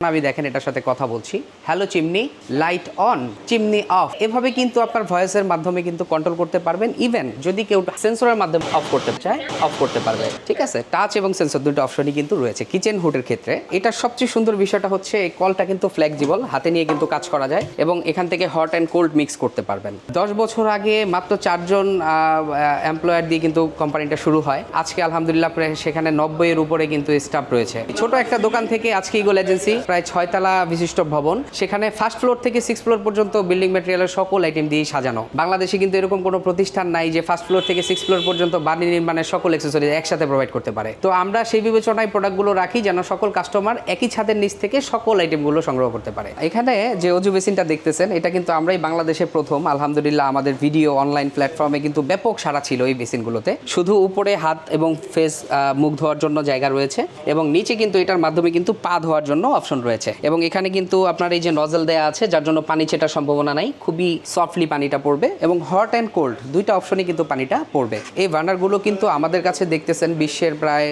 আমি দেখেন এটার সাথে কথা বলছি। Hello chimney light on chimney off এভাবে কিন্তু আপনার ভয়েসের মাধ্যমে কিন্তু কন্ট্রোল করতে পারবেন। ইভেন যদি কেউ সেন্সরের মাধ্যমে অফ করতে চায় অফ করতে পারবে। ঠিক আছে? টাচ এবং সেন্সর দুটো অপশনই কিন্তু রয়েছে কিচেন হুডের ক্ষেত্রে। এটার সবচেয়ে সুন্দর বিষয়টা হচ্ছে এই কলটা কিন্তু ফ্লেক্সিবল হাতে নিয়ে কিন্তু কাজ করা যায় এবং এখান থেকে হট অ্যান্ড কোল্ড মিক্স করতে পারবেন। দশ বছর আগে মাত্র চারজন এমপ্লয়ার দিয়ে কিন্তু কোম্পানিটা শুরু হয়। আজকে আলহামদুলিল্লাহ প্রায় সেখানে নব্বই এর উপরে কিন্তু স্টাফ রয়েছে। ছোট একটা দোকান থেকে আজকে ইগল এজেন্সি প্রায় ছয়তলা বিশিষ্ট ভবন। সেখানে ফার্স্ট ফ্লোর থেকে সিক্স ফ্লোর পর্যন্ত বিল্ডিং ম্যাটেরিয়ালের সকল আইটেম দিয়ে সাজানো। বাংলাদেশে কিন্তু এরকম কোনো প্রতিষ্ঠান নাই যে ফার্স্ট ফ্লোর থেকে সিক্স ফ্লোর পর্যন্ত বাড়ি নির্মাণের সকল অ্যাক্সেসরি একসাথে প্রোভাইড করতে পারে। তো আমরা সেই বিবেচনায় প্রোডাক্টগুলো রাখি যেন সকল কাস্টমার একই ছাদের নিচ থেকে সকল আইটেমগুলো সংগ্রহ করতে পারে। এখানে যে অজু বেসিনটা দেখতেছেন, এটা কিন্তু আমরাই বাংলাদেশে প্রথম। আলহামদুলিল্লাহ আমাদের ভিডিও অনলাইন প্ল্যাটফর্মে কিন্তু ব্যাপক সারা ছিল এই বেসিনগুলোতে শুধু উপরে হাত এবং ফেস মুখ ধোয়ার জন্য জায়গা রয়েছে এবং নিচে কিন্তু এটার মাধ্যমে কিন্তু পা ধোয়ার জন্য অপশন রয়েছে। এবং এখানে কিন্তু আপনার এই যে নজল দেয়া আছে, যার জন্য পানি ছেটার সম্ভাবনা নাই, খুবই সফটলি পানিটা পড়বে এবং হট অ্যান্ড কোল্ড দুইটা অপশনই কিন্তু পানিটা পড়বে। এই বার্নারগুলো কিন্তু আমাদের কাছে দেখতেছেন বিশ্বের প্রায়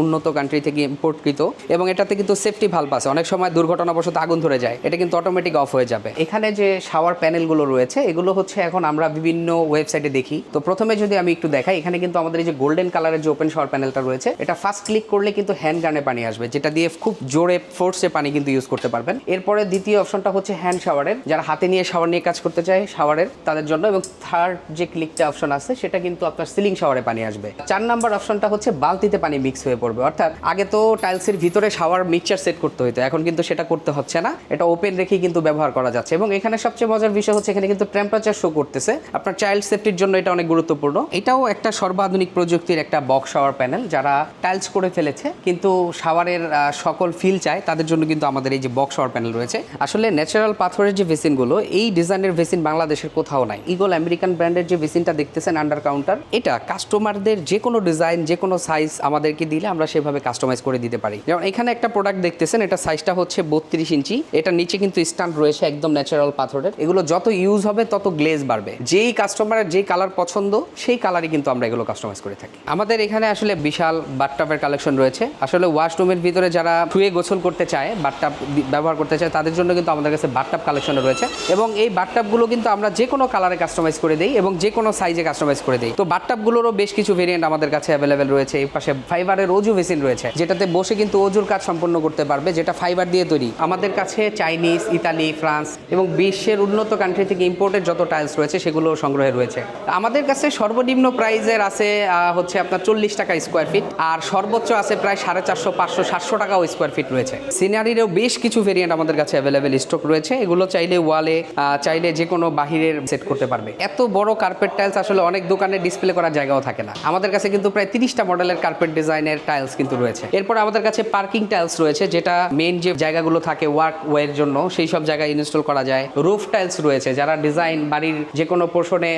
উন্নত কান্ট্রি থেকে ইম্পোর্টকৃত এবং এটাতে কিন্তু সেফটি ভাল্ব আছে। অনেক সময় দুর্ঘটনাবশত আগুন ধরে যায়। এটা কিন্তু অটোমেটিক অফ হয়ে যাবে। এখানে যে শাওয়ার প্যানেলগুলো রয়েছে, এগুলো হচ্ছে এখন আমরা বিভিন্ন ওয়েবসাইটে দেখি। তো প্রথমে যদি আমি একটু দেখাই, এখানে কিন্তু আমাদের এই যে গোল্ডেন কালারের যে ওপেন শাওয়ার প্যানেলটা রয়েছে, এটা ফার্স্ট ক্লিক করলে কিন্তু হ্যান্ড গানে পানি আসবে, যেটা দিয়ে খুব জোরে ফোর্সে পানি কিন্তু ইউজ করতে পারবেন। এরপরে দ্বিতীয় অপশনটা হচ্ছে হ্যান্ড শাওয়ারের যারা হাতে নিয়ে শাওয়ার নিয়ে কাজ করতে চায় শাওয়ারের তাদের জন্য এবং থার্ড যে ক্লিকটা অপশন আছে, সেটা কিন্তু আপনার সিলিং শাওয়ারে পানি আসবে। চার নাম্বার অপশনটা হচ্ছে বালতিতে পানি মিক্স হয়ে পড়বে। অর্থাৎ আগে তো টাইলসের ভিতরে শাওয়ার মিক্সচার সেট করতে হতো এখন কিন্তু সেটা করতে হচ্ছে না। এটা ওপেন রেখে কিন্তু ব্যবহার করা যাচ্ছে এবং এখানে সবচেয়ে মজার বিষয় হচ্ছে এখানে কিন্তু টেম্পারেচার শো করতেছে। আপনার চাইল্ড সেফটির জন্য এটা অনেক গুরুত্বপূর্ণ। এটাও একটা সর্বাধুনিক প্রযুক্তির একটা বক্স শাওয়ার প্যানেল যারা টাইলস করে ফেলেছে, কিন্তু শাওয়ারের সকল ফিল চায়, তাদের জন্য কিন্তু আমাদের এই যে বক্স শাওয়ার প্যানেল রয়েছে। আসলে ন্যাচারাল পাথরের যে ভেসিনগুলো, এই ডিজাইনের ভেসিন বাংলাদেশের কোথাও নাই। ইগল আমেরিকান ব্র্যান্ডের যে ভেসিনটা দেখতেছেন আন্ডার কাউন্টার এটা কাস্টমারদের যে কোনো ডিজাইন যে কোনো সাইজ আমাদেরকে দিলে আমরা সেভাবে কাস্টমাইজ করে দিতে পারি। যেমন এখানে একটা প্রোডাক্ট দেখতেছেন, এটা সাইজটা হচ্ছে বত্রিশ ইঞ্চি। এটা নিচে কিন্তু স্ট্যান্ড রয়েছে একদম ন্যাচারাল পাথরের। এগুলো যত ইউজ হবে, তত গ্লেজ বাড়বে। যেই কাস্টমারের যেই কালার পছন্দ, সেই কালারই কিন্তু আমরা এগুলো কাস্টমাইজ করে থাকি। আমাদের এখানে আসলে বিশাল বাথটাবের কালেকশন রয়েছে। আসলে ওয়াশরুমের ভিতরে যারা ধুয়ে গোসল করতে চায় বাথটাব ব্যবহার করতে চায় তাদের জন্য কিন্তু আমাদের কাছে বাথটাব কালেকশনে রয়েছে। এবং এই বাথটাবগুলো কিন্তু আমরা যে কোনো কালারে কাস্টমাইজ করে দিই এবং যে কোনো সাইজে কাস্টমাইজ করে দিই। তো বাথটাবগুলোরও বেশ কিছু ভেরিয়েন্ট আমাদের কাছে অ্যাভেলেবেল রয়েছে। এই পাশে ফাইবারের অজু বেসিন রয়েছে, যেটাতে বসে কিন্তু অজুর কাজ সম্পন্ন করতে পারবে, যেটা ফাইবার দিয়ে তৈরি। আমাদের কাছে চাইনিজ ইতালি ফ্রান্স এবং বিশ্বের উন্নত কান্ট্রি থেকে ইম্পোর্টেড যত টাইলস রয়েছে সেগুলো সংগ্রহে রয়েছে। আমাদের কাছে সর্বনিম্ন প্রাইজের আছে হচ্ছে আপনার চল্লিশ টাকা স্কোয়ার ফিট আর সর্বোচ্চ আছে প্রায় সাড়ে চারশো, পাঁচশো, সাতশো টাকাও স্কোয়ার ফিট রয়েছে। সিনারিরও বেশ কিছু ভেরিয়েন্ট আমাদের কাছে অ্যাভেলেবেল স্টক রয়েছে। এগুলো চাইলে ওয়ালে চাইলে যে কোনো বাহিরের সেট করতে পারবে। এত বড় কার্পেট টাইলস আসলে অনেক দোকানে ডিসপ্লে করার জায়গাও থাকে না। আমাদের কাছে কিন্তু প্রায় তিরিশটা মডেলের কার্পেট ডিজাইনের টাইলস কিন্তু রয়েছে। এরপর আমাদের কাছে পার্কিং টাইলস রয়েছে, যেটা মেন যে জায়গাগুলো থাকে ওয়ার্ক ওয়ের জন্য, সেই সব জায়গায় ইনস্টল করা যায়। রুফ টাইলস রয়েছে, যারা ডিজাইন বাড়ির যে কোনো পোর্শনে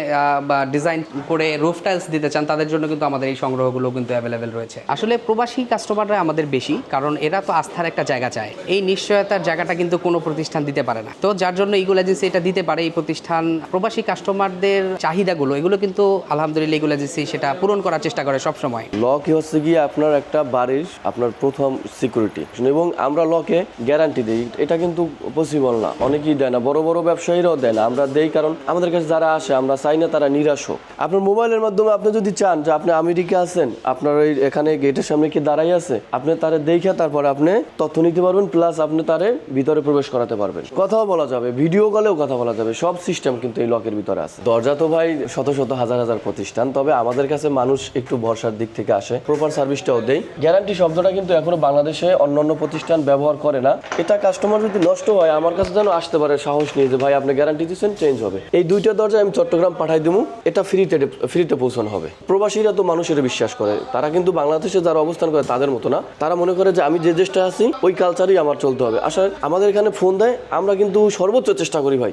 বা ডিজাইন করে রুফ টাইলস দিতে চান, তাদের জন্য কিন্তু আমাদের এই সংগ্রহগুলো কিন্তু অ্যাভেলেবেল রয়েছে। আসলে প্রবাসী কাস্টমাররা আমাদের বেশি, কারণ এরা তো আস্থার একটা জায়গা চায়। এই নিশ্চয়তার জায়গাটা কিন্তু কোনো প্রতিষ্ঠান দিতে পারে না। তো যার জন্য ইগুল এজেন্সি এটা দিতে পারে এই প্রতিষ্ঠান। প্রবাসী কাস্টমারদের চাহিদাগুলো, এগুলো কিন্তু আলহামদুলিল্লাহ ইগুল এজেন্সি সেটা পূরণ করার চেষ্টা করে সব সময় লকই হচ্ছে গিয়ে আপনার একটা বাড়ির আপনার প্রথম সিকিউরিটি এবং আমরা লকে গ্যারান্টি দিই, এটা কিন্তু পসিবল না। অনেকেই দেয় না, বড় বড় ব্যবসায়ীরাও দেয় না। আমরা দেই কারণ আমাদের কাছে যারা আসে, আমরা চাই না তারা নিরাশ হোক। আপনার মোবাইলের মাধ্যমে আপনি যদি চান যে আপনি আমেরিকা আছেন, আপনার ওই এখানে গেটের সামনে কি দাঁড়াই আছে, আপনি তারা দেখে তারপরে আপনি তথ্য নিতে পারবেন প্লাস আপনি তারে ভিতরে প্রবেশ করাতে পারবেন। কথাও বলা যাবে ভিডিও কলেও কথা বলা যাবে, সব সিস্টেম কিন্তু এই লকের ভিতরে আছে। দরজা তো ভাই শত শত হাজার হাজার প্রতিষ্ঠান, তবে আমাদের কাছে মানুষ একটু ভরসার দিক থেকে আসে। প্রপার সার্ভিসটাও দেয় গ্যারান্টি শব্দটা কিন্তু এখনও বাংলাদেশে অন্যান্য প্রতিষ্ঠান ব্যবহার করে না। এটা কাস্টমার যদি নষ্ট হয়, আমার কাছে যেন আসতে পারে সাহস নিয়ে যে, ভাই, আপনি গ্যারান্টি দিচ্ছেন চেঞ্জ হবে। এই দুইটা দরজা আমি চট্টগ্রাম পাঠাই দেবো এটা ফ্রিতে ফ্রিতে পৌঁছানো হবে। প্রবাসীরা তো মানুষের বিশ্বাস করে, তারা কিন্তু বাংলাদেশে যারা অবস্থান করে তাদের মতো না। তারা মনে করে যে, আমি যে দেশটা আছি, ওই কালচারই আমার চলতে হবে। আসলে আমাদের এখানে ফোন দেয় আমরা কিন্তু সর্বোচ্চ চেষ্টা করি ভাই।